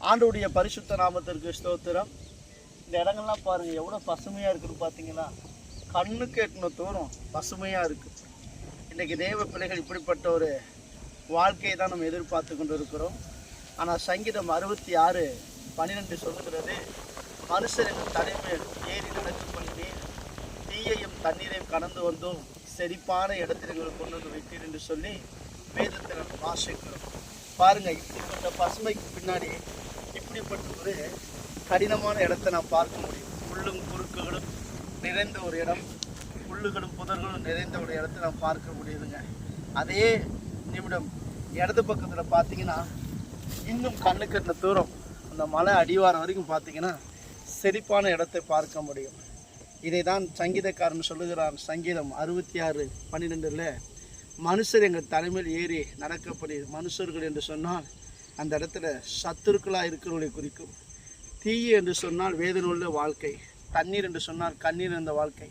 ஆண்டுடைய பரிசுத்த நாமத்திற்கு ஸ்தோத்திரம். இந்த இடங்கள்லாம் பாருங்கள் எவ்வளோ பசுமையாக இருக்குன்னு பார்த்தீங்கன்னா கண்ணுக்கு எட்டின தூரம் பசுமையாக இருக்குது இன்றைக்கி தேவ பிள்ளைகள் இப்படிப்பட்ட ஒரு வாழ்க்கையை தான் நம்ம எதிர்பார்த்து கொண்டு இருக்கிறோம் ஆனால் சங்கீதம் அறுபத்தி ஆறு பன்னிரெண்டு சொல்லுகிறது மனுஷரின் தலைமையில் ஏறி நடந்து பண்ணினீர் தீயையும் தண்ணீரையும் கடந்து வந்தோம் செழிப்பான இடத்தில் எங்களை கொண்டு வந்து வைத்தீர் என்று சொல்லி வேதத்தில் வாசிக்கிறோம். பாருங்கள் இப்படிப்பட்ட பசுமைக்கு பின்னாடி இப்படிப்பட்ட ஒரு கடினமான இடத்தை நான் பார்க்க முடியும். புல்லும் குறுக்குகளும் நிறைந்த ஒரு இடம் புல்லுகளும் புதர்களும் நிறைந்த ஒரு இடத்தை நான் பார்க்க முடியுதுங்க. அதே நிமிடம் இடது பக்கத்தில் பார்த்தீங்கன்னா இன்னும் கண்ணுக்கு கட்டின தூரம் அந்த மலை அடிவாரம் வரைக்கும் பார்த்தீங்கன்னா செழிப்பான இடத்தை பார்க்க முடியும். இதை தான் சங்கீதக்காரன் சொல்லுகிறான் சங்கீதம் அறுபத்தி ஆறு பன்னிரெண்டில் மனுஷர் எங்கள் தலைமையில் ஏறி நடக்கப்படி மனுஷர்கள் என்று சொன்னால் அந்த இடத்துல சத்துருக்களாக இருக்கிறவர்களை குறிக்கும். தீய என்று சொன்னால் வேதனுள்ள வாழ்க்கை தண்ணீர் என்று சொன்னால் கண்ணீர் இருந்த வாழ்க்கை.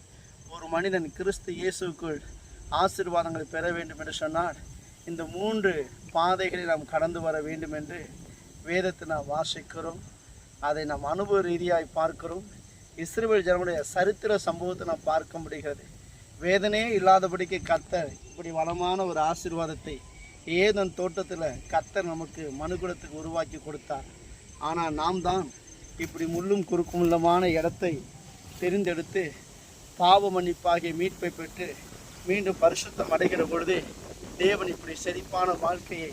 ஒரு மனிதன் கிறிஸ்து இயேசுக்குள் ஆசீர்வாதங்களை பெற வேண்டும் என்று சொன்னால் இந்த மூன்று பாதைகளை நாம் கடந்து வர வேண்டும் என்று வேதத்தை நாம் வாசிக்கிறோம். அதை நாம் அனுபவ ரீதியாய் பார்க்கிறோம். இஸ்ரேல் ஜனமுடைய சரித்திர சம்பவத்தை நாம் பார்க்க முடிகிறது. வேதனையே இல்லாதபடிக்கு கர்த்தர் இப்படி வளமான ஒரு ஆசீர்வாதத்தை ஏதன் தோட்டத்தில் கத்தர் நமக்கு மனுகுலத்துக்கு உருவாக்கி கொடுத்தார். ஆனால் நாம் தான் இப்படி முள்ளும் குறுக்குமுள்ளமான இடத்தை தெரிந்தெடுத்து பாவ மன்னிப்பாகிய மீட்பை பெற்று மீண்டும் பரிசுத்தம் அடைகிற பொழுது தேவன் இப்படி செழிப்பான வாழ்க்கையை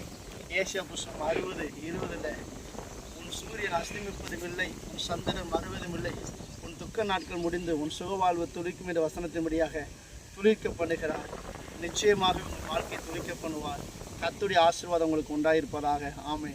ஏசியா புஷ்பம் அறுபது இருபதில் உன் சூரியன் அஸ்தமிப்பதும் இல்லை உன் சந்திரன் மறுவதும் இல்லை உன் துக்க நாட்கள் முடிந்து உன் சுகவாழ்வு துளிக்கும் என்ற வசனத்தின்படியாக துளிர்க்க பண்ணுகிறார் நிச்சயமாக உன் வாழ்க்கை துளிக்க பண்ணுவார். கத்துடைய ஆசீர்வாதம் உங்களுக்கு உண்டாயிருப்பதாக. ஆமே